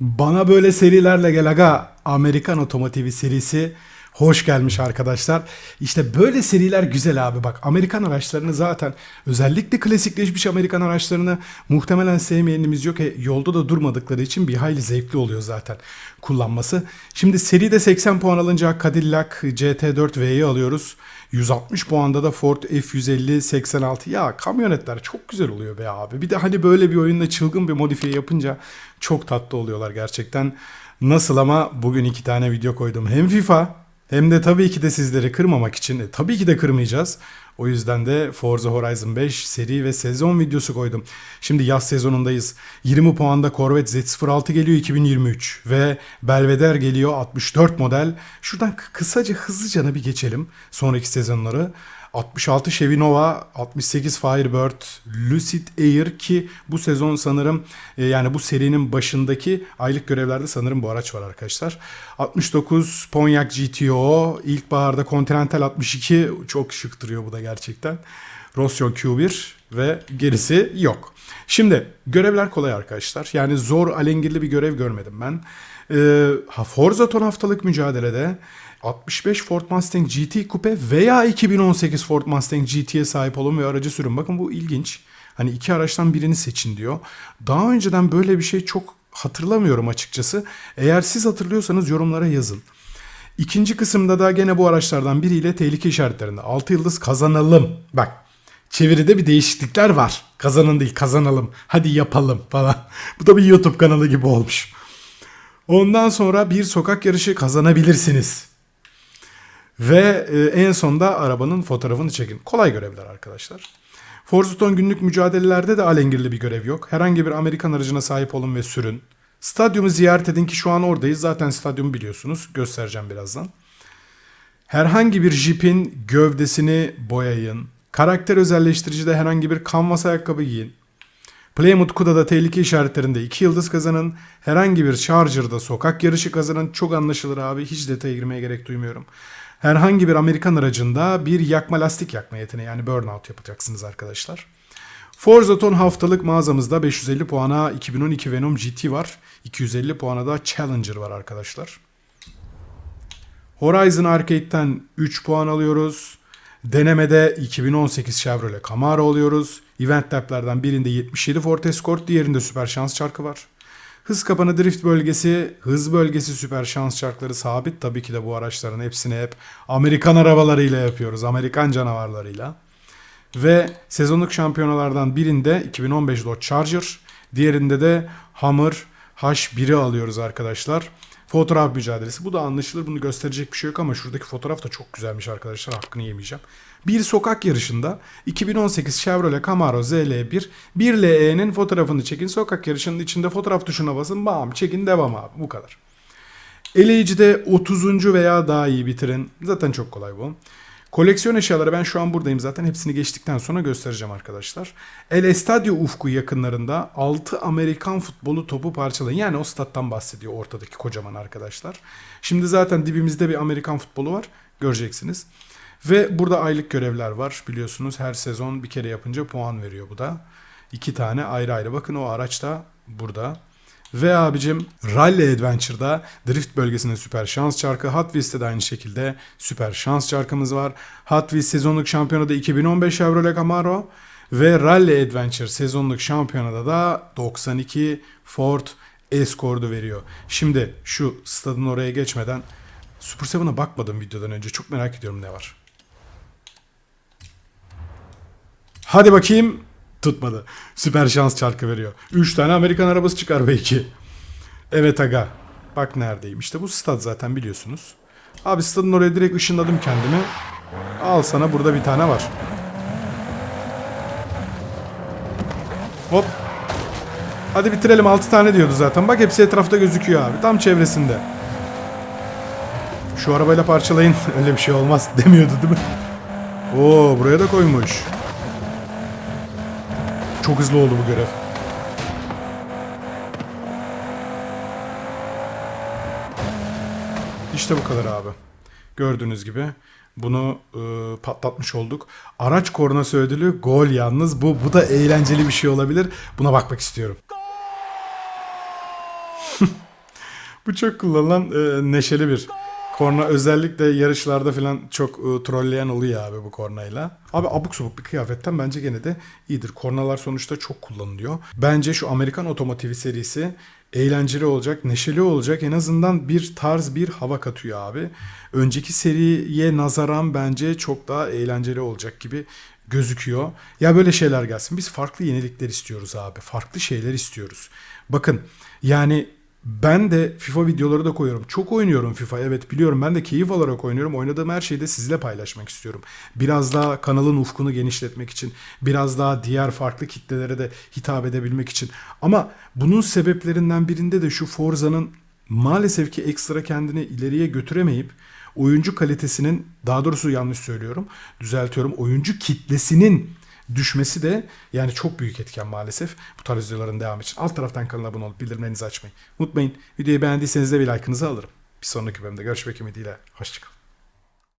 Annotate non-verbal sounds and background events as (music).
Bana böyle serilerle gel aga. Amerikan Otomotivi serisi hoş gelmiş arkadaşlar. İşte böyle seriler güzel abi bak. Amerikan araçlarını zaten özellikle klasikleşmiş Amerikan araçlarını muhtemelen sevmeyenimiz yok. E, yolda da durmadıkları için bir hayli zevkli oluyor zaten kullanması. Şimdi seride 80 puan alınca Cadillac CT4 V'yi alıyoruz. 160 puanda da Ford F150 86. Ya kamyonetler çok güzel oluyor be abi. Bir de hani böyle bir oyunda çılgın bir modifiye yapınca çok tatlı oluyorlar gerçekten. Nasıl ama bugün iki tane video koydum. Hem FIFA hem de tabii ki de sizleri kırmamak için. E, tabii ki de kırmayacağız. O yüzden de Forza Horizon 5 seri ve sezon videosu koydum. Şimdi yaz sezonundayız. 20 puanda Corvette Z06 geliyor 2023 ve Belvedere geliyor 64 model. Şuradan kısaca hızlıca bir geçelim sonraki sezonları. 66 Chevy Nova, 68 Firebird, Lucid Air ki bu sezon sanırım e, yani bu serinin başındaki aylık görevlerde sanırım bu araç var arkadaşlar. 69 Pontiac GTO, ilkbaharda Continental 62 çok şık duruyor bu da gerçekten. Rosyon Q1 ve gerisi yok. Şimdi görevler kolay arkadaşlar. Yani zor alengirli bir görev görmedim ben. Ee, Forza ton haftalık mücadelede 65 Ford Mustang GT Coupe veya 2018 Ford Mustang GT'ye sahip olun ve aracı sürün. Bakın bu ilginç. Hani iki araçtan birini seçin diyor. Daha önceden böyle bir şey çok hatırlamıyorum açıkçası. Eğer siz hatırlıyorsanız yorumlara yazın. İkinci kısımda da gene bu araçlardan biriyle tehlike işaretlerinde 6 yıldız kazanalım. Bak çeviride bir değişiklikler var. Kazanın değil kazanalım. Hadi yapalım falan. (laughs) Bu da bir YouTube kanalı gibi olmuş. Ondan sonra bir sokak yarışı kazanabilirsiniz. Ve e, en sonda arabanın fotoğrafını çekin. Kolay görevler arkadaşlar. Forzuton günlük mücadelelerde de alengirli bir görev yok. Herhangi bir Amerikan aracına sahip olun ve sürün. Stadyumu ziyaret edin ki şu an oradayız. Zaten stadyumu biliyorsunuz. Göstereceğim birazdan. Herhangi bir jipin gövdesini boyayın. Karakter özelleştiricide herhangi bir kanvas ayakkabı giyin. Plymouth Kuda'da tehlike işaretlerinde 2 yıldız kazanın. Herhangi bir Charger'da sokak yarışı kazanın. Çok anlaşılır abi. Hiç detaya girmeye gerek duymuyorum. Herhangi bir Amerikan aracında bir yakma lastik yakma yeteneği yani burnout yapacaksınız arkadaşlar. Forza Ton haftalık mağazamızda 550 puana 2012 Venom GT var. 250 puana da Challenger var arkadaşlar. Horizon Arcade'den 3 puan alıyoruz. Denemede 2018 Chevrolet Camaro alıyoruz. Event Lab'lerden birinde 77 Ford Escort, diğerinde süper şans çarkı var. Hız kapanı drift bölgesi, hız bölgesi süper şans çarkları sabit. Tabii ki de bu araçların hepsini hep Amerikan arabalarıyla yapıyoruz. Amerikan canavarlarıyla. Ve sezonluk şampiyonalardan birinde 2015 Dodge Charger, diğerinde de Hummer H1'i alıyoruz arkadaşlar. Fotoğraf mücadelesi. Bu da anlaşılır. Bunu gösterecek bir şey yok ama şuradaki fotoğraf da çok güzelmiş arkadaşlar. Hakkını yemeyeceğim. Bir sokak yarışında 2018 Chevrolet Camaro ZL1 1LE'nin fotoğrafını çekin. Sokak yarışının içinde fotoğraf tuşuna basın. Bam çekin devam abi. Bu kadar. Eleyici'de 30. veya daha iyi bitirin. Zaten çok kolay bu. Koleksiyon eşyaları ben şu an buradayım zaten hepsini geçtikten sonra göstereceğim arkadaşlar. El Estadio ufku yakınlarında 6 Amerikan futbolu topu parçalayın. Yani o stat'tan bahsediyor ortadaki kocaman arkadaşlar. Şimdi zaten dibimizde bir Amerikan futbolu var göreceksiniz. Ve burada aylık görevler var biliyorsunuz her sezon bir kere yapınca puan veriyor bu da. İki tane ayrı ayrı bakın o araç da burada. Ve abicim Rally Adventure'da drift bölgesinde süper şans çarkı. Hot Wheels'te de aynı şekilde süper şans çarkımız var. Hot Wheels sezonluk şampiyonada 2015 Chevrolet Camaro. Ve Rally Adventure sezonluk şampiyonada da 92 Ford Escort'u veriyor. Şimdi şu stadın oraya geçmeden Super 7'a bakmadım videodan önce. Çok merak ediyorum ne var. Hadi bakayım. Tutmadı. Süper şans çarkı veriyor. 3 tane Amerikan arabası çıkar belki. Evet aga. Bak neredeyim. İşte bu stad zaten biliyorsunuz. Abi stadın oraya direkt ışınladım kendimi. Al sana burada bir tane var. Hop. Hadi bitirelim 6 tane diyordu zaten. Bak hepsi etrafta gözüküyor abi. Tam çevresinde. Şu arabayla parçalayın. (laughs) Öyle bir şey olmaz demiyordu değil mi? Oo buraya da koymuş. Çok hızlı oldu bu görev. İşte bu kadar abi. Gördüğünüz gibi bunu e, patlatmış olduk. Araç kornası ödülü gol yalnız. Bu bu da eğlenceli bir şey olabilir. Buna bakmak istiyorum. (laughs) Bu çok kullanılan e, neşeli bir korna. Özellikle yarışlarda falan çok e, trolleyen oluyor abi bu kornayla. Abi abuk sabuk bir kıyafetten bence gene de iyidir. Kornalar sonuçta çok kullanılıyor. Bence şu Amerikan Otomotivi serisi eğlenceli olacak, neşeli olacak. En azından bir tarz bir hava katıyor abi. Önceki seriye nazaran bence çok daha eğlenceli olacak gibi gözüküyor. Ya böyle şeyler gelsin. Biz farklı yenilikler istiyoruz abi. Farklı şeyler istiyoruz. Bakın yani ben de FIFA videoları da koyuyorum. Çok oynuyorum FIFA evet biliyorum. Ben de keyif alarak oynuyorum. Oynadığım her şeyi de sizle paylaşmak istiyorum. Biraz daha kanalın ufkunu genişletmek için. Biraz daha diğer farklı kitlelere de hitap edebilmek için. Ama bunun sebeplerinden birinde de şu Forza'nın maalesef ki ekstra kendini ileriye götüremeyip oyuncu kalitesinin daha doğrusu yanlış söylüyorum düzeltiyorum oyuncu kitlesinin düşmesi de yani çok büyük etken maalesef bu tarz videoların devamı için. Alt taraftan kanala abone olup bildirimlerinizi açmayı unutmayın. Videoyu beğendiyseniz de bir like'ınızı alırım. Bir sonraki bölümde görüşmek ümidiyle. Hoşçakalın.